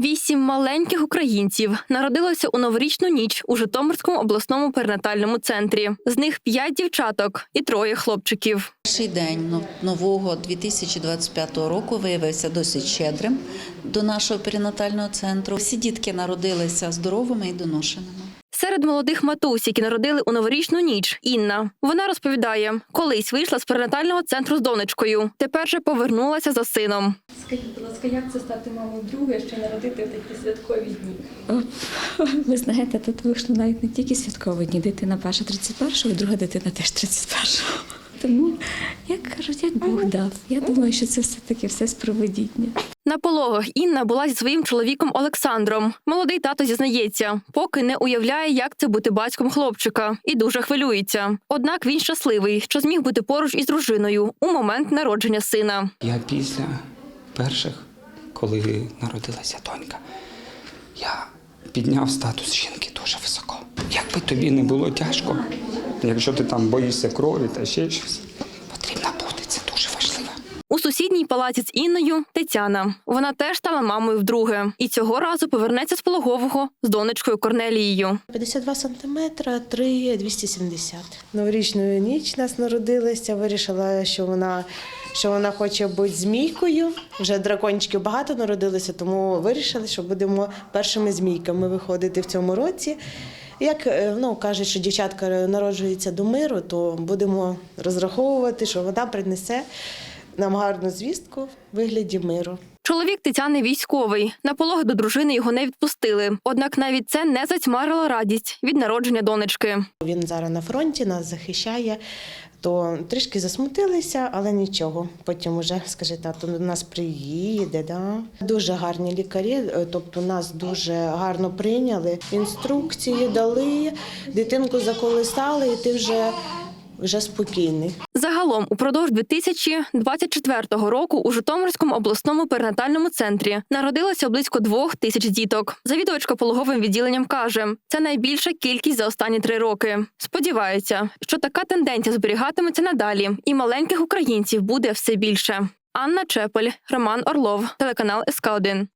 Вісім маленьких українців народилося у новорічну ніч у Житомирському обласному перинатальному центрі. З них п'ять дівчаток і троє хлопчиків. Перший день нового 2025 року виявився досить щедрим до нашого перинатального центру. Всі дітки народилися здоровими і доношеними. Серед молодих матусь, які народили у новорічну ніч, Інна. Вона розповідає, колись вийшла з перинатального центру з донечкою. Тепер же повернулася за сином. Скажіть, будь ласка, як це стати мамою друге, ще народити в такі святкові дні? Ви знаєте, тут вийшло навіть не тільки святкові дні. Дитина перша 31-го, і друга дитина теж 31-го. Тому, як кажуть, як Бог дав. Я думаю, що це все-таки все з проведіння. На пологах Інна була зі своїм чоловіком Олександром. Молодий тато зізнається, поки не уявляє, як це бути батьком хлопчика, і дуже хвилюється. Однак він щасливий, що зміг бути поруч із дружиною у момент народження сина. Я після перших, коли народилася донька, я підняв статус жінки дуже високо. Якби тобі не було тяжко, якщо ти там боїшся крові та ще щось, потрібно бути, це дуже важливо. У сусідній палаці з Інною Тетяна. Вона теж стала мамою вдруге, і цього разу повернеться з пологового з донечкою Корнелією. 52 сантиметра, 3 270. Новорічну ніч нас народилася. Вирішила, що вона, що вона хоче бути змійкою. Вже дракончиків багато народилося, тому вирішили, що будемо першими змійками виходити в цьому році. Як е, ну, кажуть, що дівчатка народжується до миру, то будемо розраховувати, що вона принесе нам гарну звістку в вигляді миру. Чоловік Тетяни військовий. На полог до дружини його не відпустили. Однак навіть це не затьмарило радість від народження донечки. Він зараз на фронті нас захищає. То трішки засмутилися, але нічого. Потім уже скаже, тато до нас приїде. Да? Дуже гарні лікарі, е, тобто нас дуже гарно прийняли. Інструкції дали, дитинку заколисали, і ти вже, вже спокійний. Загалом, упродовж 2024 року у Житомирському обласному перинатальному центрі народилося близько двох тисяч діток. Завідувачка пологовим відділенням каже, це найбільша кількість за останні три роки. Сподіваються, що така тенденція зберігатиметься надалі, і маленьких українців буде все більше. Анна Чепель, Роман Орлов, телеканал СК 1